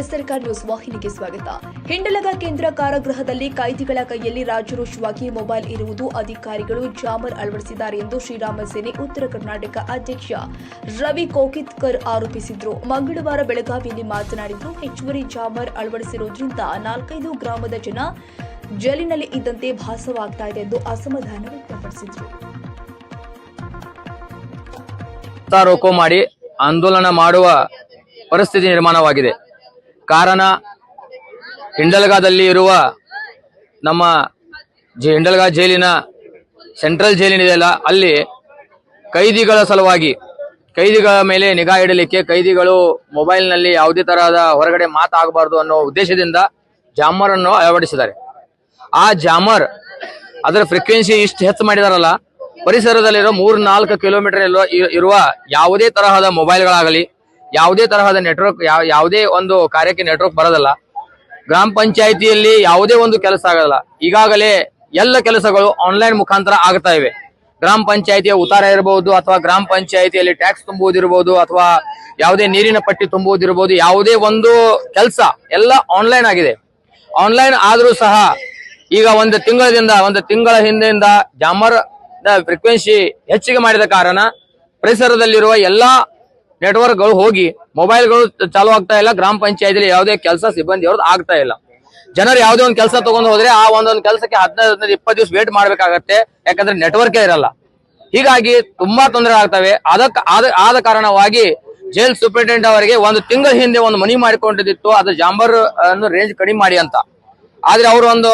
ಎಸ್ಆರ್ಕ news ವಾಹಿನಿಗೆ ಸ್ವಾಗತ. ಹಿಂಡಲಗ ಕೇಂದ್ರ ಕಾರಾಗೃಹದಲ್ಲಿ ಕೈದಿಗಳ ಕೈಯಲ್ಲಿ ರಾಜರೋಷವಾಗಿ ಮೊಬೈಲ್ ಇರುವುದು ಅಧಿಕಾರಿಗಳು ಜಾಮರ್ ಅಳವಡಿಸಿದ್ದಾರೆ ಎಂದು ಶ್ರೀರಾಮ ಸೇನೆ ಉತ್ತರ ಕರ್ನಾಟಕ ಅಧ್ಯಕ್ಷ ರವಿ ಕೋಕಿತ್ಕರ್ ಆರೋಪಿಸಿದ್ರು. ಮಂಗಳವಾರ ಬೆಳಗಾವಿಯಲ್ಲಿ ಮಾತನಾಡಿದ್ದು, ಹೆಚ್ಚುವರಿ ಜಾಮರ್ ಅಳವಡಿಸಿರುವುದರಿಂದ ನಾಲ್ಕೈದು ಗ್ರಾಮದ ಜನ ಜೈಲಿನಲ್ಲಿ ಇದ್ದಂತೆ ಭಾಸವಾಗ್ತಾ ಇದೆ ಎಂದು ಅಸಮಾಧಾನ ವ್ಯಕ್ತಪಡಿಸಿದ್ರು. ಮಾಡಿ ಆಂದೋಲನ ಮಾಡುವ ಪರಿಸ್ಥಿತಿ ನಿರ್ಮಾಣವಾಗಿದೆ. ಕಾರಣ ಹಿಂಡಲ್ಗಾದಲ್ಲಿ ಇರುವ ನಮ್ಮ ಹಿಂಡಲ್ಗಾ ಜೈಲಿನ ಸೆಂಟ್ರಲ್ ಜೈಲಿನಿದೆಯಲ್ಲ ಅಲ್ಲಿ ಕೈದಿಗಳ ಸಲುವಾಗಿ, ಕೈದಿಗಳ ಮೇಲೆ ನಿಗಾ ಇಡಲಿಕ್ಕೆ ಕೈದಿಗಳು ಮೊಬೈಲ್ನಲ್ಲಿ ಯಾವುದೇ ತರಹದ ಹೊರಗಡೆ ಮಾತಾಗಬಾರದು ಅನ್ನೋ ಉದ್ದೇಶದಿಂದ ಜಾಮರ್ ಅನ್ನು ಅಳವಡಿಸಿದ್ದಾರೆ. ಆ ಜಾಮರ್ ಅದರ ಫ್ರೀಕ್ವೆನ್ಸಿ ಇಷ್ಟು ಹೆಚ್ಚು ಮಾಡಿದಾರಲ್ಲ, ಪರಿಸರದಲ್ಲಿರೋ ಮೂರ್ ನಾಲ್ಕು ಕಿಲೋಮೀಟರ್ ಇರುವ ಯಾವುದೇ ತರಹದ ಮೊಬೈಲ್ಗಳಾಗಲಿ ಯಾವುದೇ ತರಹದ ನೆಟ್ವರ್ಕ್ ಯಾವುದೇ ಒಂದು ಕಾರ್ಯಕ್ಕೆ ನೆಟ್ವರ್ಕ್ ಬರೋದಲ್ಲ. ಗ್ರಾಮ ಪಂಚಾಯಿತಿಯಲ್ಲಿ ಯಾವುದೇ ಒಂದು ಕೆಲಸ ಆಗೋದಲ್ಲ. ಈಗಾಗಲೇ ಎಲ್ಲ ಕೆಲಸಗಳು ಆನ್ಲೈನ್ ಮುಖಾಂತರ ಆಗ್ತಾ ಇವೆ. ಗ್ರಾಮ ಪಂಚಾಯಿತಿಯ ಉತ್ತಾರ ಇರಬಹುದು ಅಥವಾ ಗ್ರಾಮ ಪಂಚಾಯಿತಿಯಲ್ಲಿ ಟ್ಯಾಕ್ಸ್ ತುಂಬುವುದಿರಬಹುದು ಅಥವಾ ಯಾವುದೇ ನೀರಿನ ಪಟ್ಟಿ ತುಂಬುವುದಿರಬಹುದು ಯಾವುದೇ ಒಂದು ಕೆಲಸ ಎಲ್ಲ ಆನ್ಲೈನ್ ಆಗಿದೆ. ಆನ್ಲೈನ್ ಆದರೂ ಸಹ ಈಗ ಒಂದು ತಿಂಗಳದಿಂದ ಒಂದು ತಿಂಗಳ ಹಿಂದೆಯಿಂದ ಜಾಮರ್ ಫ್ರೀಕ್ವೆನ್ಸಿ ಹೆಚ್ಚಿಗೆ ಮಾಡಿದ ಕಾರಣ ಪರಿಸರದಲ್ಲಿರುವ ಎಲ್ಲಾ ನೆಟ್ವರ್ಕ್ಗಳು ಹೋಗಿ ಮೊಬೈಲ್ಗಳು ಚಾಲು ಆಗ್ತಾ ಇಲ್ಲ, ಗ್ರಾಮ ಪಂಚಾಯತಿಲಿ ಯಾವುದೇ ಕೆಲಸ ಸಿಬ್ಬಂದಿ ಅವ್ರದ್ದು ಆಗ್ತಾ ಇಲ್ಲ. ಜನರು ಯಾವುದೇ ಒಂದು ಕೆಲಸ ತಗೊಂಡು ಹೋದ್ರೆ ಆ ಒಂದೊಂದು ಕೆಲಸಕ್ಕೆ ಹದಿನೈದು ಇಪ್ಪತ್ತು ದಿವಸ ವೇಟ್ ಮಾಡ್ಬೇಕಾಗತ್ತೆ, ಯಾಕಂದ್ರೆ ನೆಟ್ವರ್ಕ್ ಇರಲ್ಲ. ಹೀಗಾಗಿ ತುಂಬಾ ತೊಂದರೆ ಆಗ್ತವೆ. ಅದಕ್ಕ, ಆದ ಆದ ಕಾರಣವಾಗಿ ಜೈಲ್ ಸೂಪರಿಂಟೆಂಡೆಂಟ್ ಅವರಿಗೆ ಒಂದು ತಿಂಗಳ ಹಿಂದೆ ಒಂದು ಮನಿ ಮಾಡಿಕೊಂಡಿದ್ದಿತ್ತು, ಅದು ಜಾಂಬರ್ ಅನ್ನು ರೇಂಜ್ ಕಡಿಮೆ ಮಾಡಿ ಅಂತ. ಆದ್ರೆ ಅವರು ಒಂದು